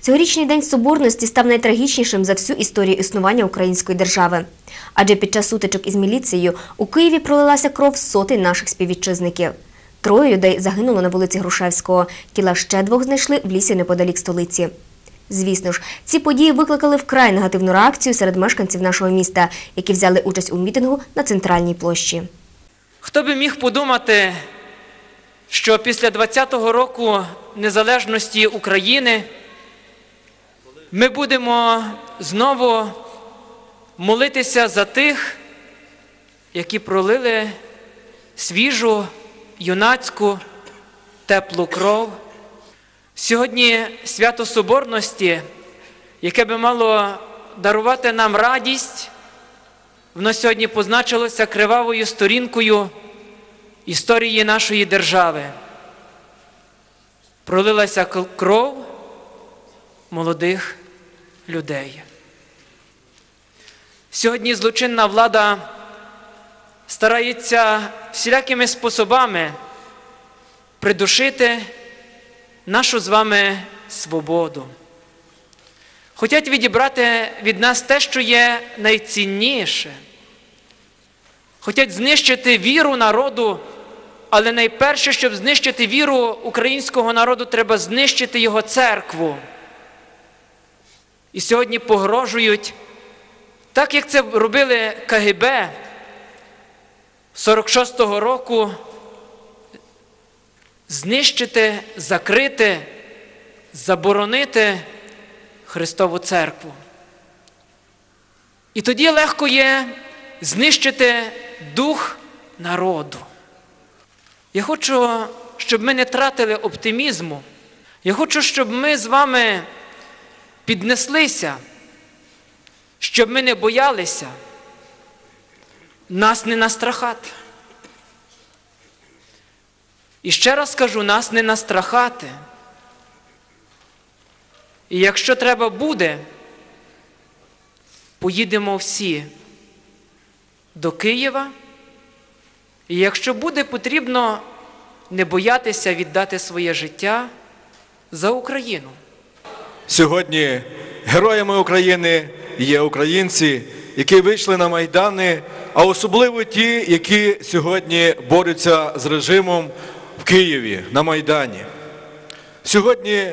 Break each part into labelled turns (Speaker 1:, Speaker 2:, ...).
Speaker 1: Цьогорічний день соборності став найтрагічнішим за всю історію існування української держави. Адже під час сутичок із міліцією у Києві пролилася кров сотень наших співвітчизників. Троє людей загинуло на вулиці Грушевського. Тіла ще двох знайшли в лісі неподалік столиці. Звісно ж, ці події викликали вкрай негативну реакцію серед мешканців нашого міста, які взяли участь у мітингу на центральній площі.
Speaker 2: Хто би міг подумати, що після 20-го року незалежності України ми будемо знову молитися за тих, які пролили свіжу, юнацьку, теплу кров. Сьогодні свято Соборності, яке би мало дарувати нам радість, воно сьогодні позначилося кривавою сторінкою історії нашої держави. Пролилася кров молодих людей. Сьогодні злочинна влада старається всілякими способами придушити нашу з вами свободу. Хотять відібрати від нас те, що є найцінніше. Хотять знищити віру народу, але найперше, щоб знищити віру українського народу, треба знищити його церкву. І сьогодні погрожують, так як це робили КГБ 46-го року, знищити, закрити, заборонити Христову церкву. І тоді легко є знищити дух народу. Я хочу, щоб ми не тратили оптимізму. Я хочу, щоб ми з вами піднеслися, щоб ми не боялися, нас не настрахати. І ще раз кажу, нас не настрахати. І якщо треба буде, поїдемо всі до Києва. І якщо буде потрібно не боятися віддати своє життя за Україну.
Speaker 3: Сьогодні героями України є українці, які вийшли на майдани, а особливо ті, які сьогодні борються з режимом в Києві на Майдані. Сьогодні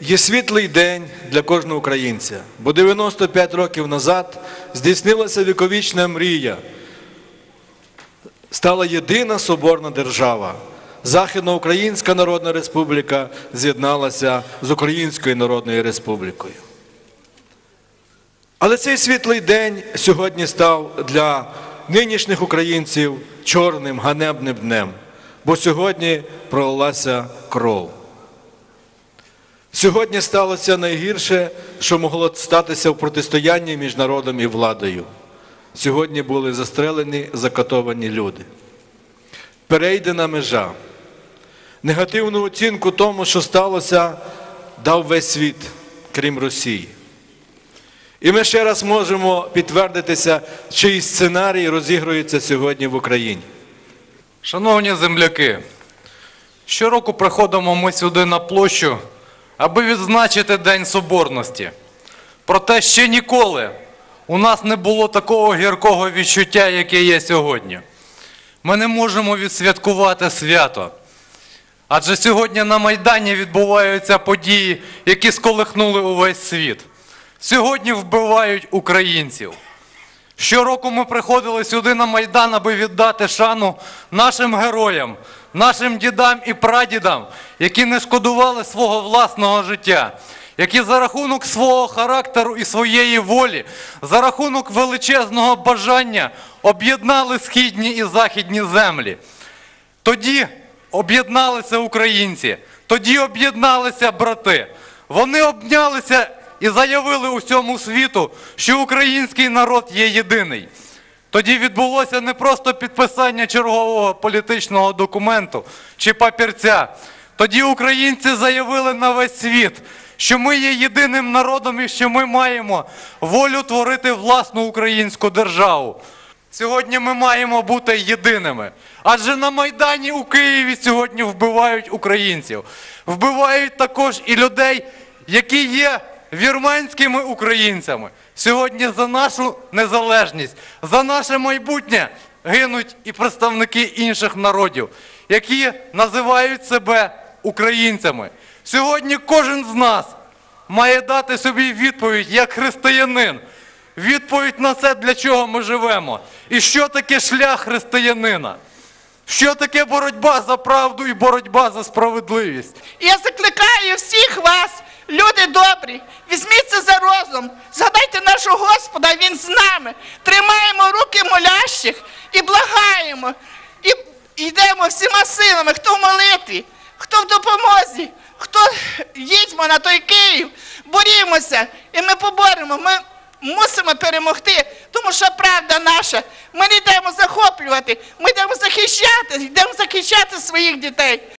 Speaker 3: є світлий день для кожного українця, бо 95 років назад здійснилася віковічна мрія. Стала єдина соборна держава. Західноукраїнська Народна Республіка з'єдналася з Українською Народною Республікою. Але цей світлий день сьогодні став для нинішніх українців чорним ганебним днем, бо сьогодні пролилася кров. Сьогодні сталося найгірше, що могло статися в протистоянні між народом і владою. Сьогодні були застрелені, закатовані люди. Перейдена межа. Негативну оцінку тому, що сталося, дав весь світ, крім Росії. І ми ще раз можемо підтвердитися, чий сценарій розігрується сьогодні в Україні.
Speaker 4: Шановні земляки, щороку приходимо ми сюди на площу, аби відзначити День Соборності. Проте ще ніколи у нас не було такого гіркого відчуття, яке є сьогодні. Ми не можемо відсвяткувати свято. Адже сьогодні на Майдані відбуваються події, які сколихнули увесь світ. Сьогодні вбивають українців. Щороку ми приходили сюди на Майдан, аби віддати шану нашим героям, нашим дідам і прадідам, які не шкодували свого власного життя, які за рахунок свого характеру і своєї волі, за рахунок величезного бажання об'єднали східні і західні землі. Тоді об'єдналися українці, тоді об'єдналися брати. Вони обнялися і заявили усьому світу, що український народ є єдиний. Тоді відбулося не просто підписання чергового політичного документу чи папірця. Тоді українці заявили на весь світ, що ми є єдиним народом і що ми маємо волю творити власну українську державу. Сьогодні ми маємо бути єдиними. Адже на Майдані у Києві сьогодні вбивають українців. Вбивають також і людей, які є вірменськими українцями. Сьогодні за нашу незалежність, за наше майбутнє гинуть і представники інших народів, які називають себе українцями. Сьогодні кожен з нас має дати собі відповідь як християнин. Відповідь на це, для чого ми живемо. І що таке шлях християнина? Що таке боротьба за правду і боротьба за справедливість?
Speaker 5: Я закликаю всіх вас, люди добрі, візьміться за розум, згадайте нашого Господа, Він з нами. Тримаємо руки молящих і благаємо. І йдемо всіма силами, хто в молитві, хто в допомозі, хто їдьмо на той Київ, борімося, і ми поборемо. Ми мусимо перемогти, тому що правда наша. Ми не йдемо захоплювати, ми йдемо захищати, йдемо захищати своїх дітей.